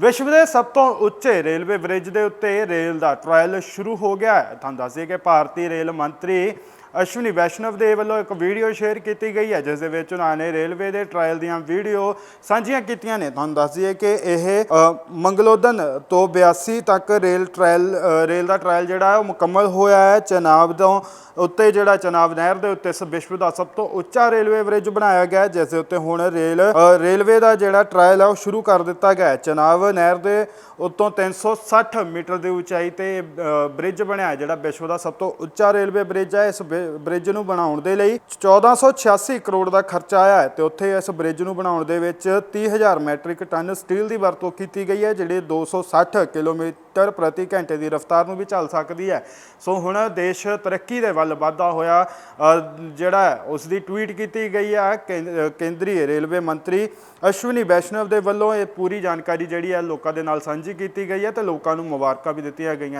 ਵਿਸ਼ਵ ਦੇ ਸਭ ਤੋਂ ਉੱਚੇ ਰੇਲਵੇ ਬ੍ਰਿਜ ਦੇ ਉੱਤੇ ਰੇਲ ਦਾ ਟ੍ਰਾਇਲ ਸ਼ੁਰੂ ਹੋ ਗਿਆ ਹੈ। ਤੁਹਾਨੂੰ ਦੱਸੀਏ ਕਿ ਭਾਰਤੀ ਰੇਲ ਮੰਤਰੀ ਅਸ਼ਵਨੀ ਵੈਸ਼ਨਵ ਦੇ ਵੱਲੋਂ ਇੱਕ ਵੀਡੀਓ ਸ਼ੇਅਰ ਕੀਤੀ ਗਈ ਹੈ ਜਿਸ ਦੇ ਵਿੱਚ ਉਹਨਾਂ ਨੇ ਰੇਲਵੇ ਦੇ ਟ੍ਰਾਇਲ ਦੀਆਂ ਵੀਡੀਓ ਸਾਂਝੀਆਂ ਕੀਤੀਆਂ ਨੇ। ਤੁਹਾਨੂੰ ਦੱਸ ਦਈਏ ਕਿ ਇਹ ਅ, ਮੰਗਲੋਦਨ ਤੋਂ 82 ਤੱਕ ਰੇਲ ਟ੍ਰਾਇਲ ਰੇਲ ਦਾ ਟ੍ਰਾਇਲ ਜਿਹੜਾ ਹੈ ਉਹ ਮੁਕੰਮਲ ਹੋਇਆ ਹੈ। ਚਨਾਬ ਤੋਂ ਉੱਤੇ ਜਿਹੜਾ ਚਨਾਬ ਨਹਿਰ ਦੇ ਉੱਤੇ ਇਸ ਵਿਸ਼ਵ ਦਾ ਸਭ ਤੋਂ ਉੱਚਾ ਰੇਲਵੇ ਬ੍ਰਿਜ ਬਣਾਇਆ ਗਿਆ ਜਿਸ ਦੇ ਉੱਤੇ ਹੁਣ ਰੇਲ ਰੇਲਵੇ ਦਾ ਜਿਹੜਾ ਟ੍ਰਾਇਲ ਹੈ ਉਹ ਸ਼ੁਰੂ ਕਰ ਦਿੱਤਾ ਗਿਆ ਹੈ। ਚਨਾਬ ਨਹਿਰ ਦੇ ਉੱਤੋਂ 360 ਮੀਟਰ ਦੀ ਉਚਾਈ ਤੇ ਬ੍ਰਿਜ ਬਣਿਆ ਜਿਹੜਾ ਵਿਸ਼ਵ ਦਾ ਸਭ ਤੋਂ ਉੱਚਾ ਰੇਲਵੇ ਬ੍ਰਿਜ ਹੈ। ਇਸ ਬ੍ਰਿ- ਬ੍ਰਿਜ ਨੂੰ ਬਣਾਉਣ ਦੇ ਲਈ 1486 ਕਰੋੜ ਦਾ ਖਰਚਾ ਆਇਆ ਹੈ ਤੇ ਉੱਥੇ ਇਸ ਬ੍ਰਿਜ ਨੂੰ ਬਣਾਉਣ ਦੇ ਵਿੱਚ 30000 ਮੈਟ੍ਰਿਕ ਟਨ ਸਟੀਲ ਦੀ ਵਰਤੋਂ ਕੀਤੀ ਗਈ ਹੈ ਜਿਹੜੀ 260 ਕਿਲੋਮੀਟਰ ਪ੍ਰਤੀ ਘੰਟੇ ਦੀ ਰਫ਼ਤਾਰ ਨੂੰ ਵੀ ਚੱਲ ਸਕਦੀ ਹੈ। ਸੋ ਹੁਣ ਦੇਸ਼ ਤਰੱਕੀ ਦੇ ਵੱਲ ਵਧਦਾ ਹੋਇਆ ਜਿਹੜਾ ਹੈ, ਉਸ ਦੀ ਟਵੀਟ ਕੀਤੀ ਗਈ ਹੈ। ਕੇਂਦਰੀ ਰੇਲਵੇ ਮੰਤਰੀ ਅਸ਼ਵਨੀ ਵੈਸ਼ਨਵ ਦੇ ਵੱਲੋਂ ਇਹ ਪੂਰੀ ਜਾਣਕਾਰੀ ਜਿਹੜੀ ਹੈ ਲੋਕਾਂ ਦੇ ਨਾਲ ਸਾਂਝੀ ਕੀਤੀ ਗਈ ਹੈ ਤੇ ਲੋਕਾਂ ਨੂੰ ਮੁਬਾਰਕਾਂ ਵੀ ਦਿੱਤੀਆਂ ਗਈਆਂ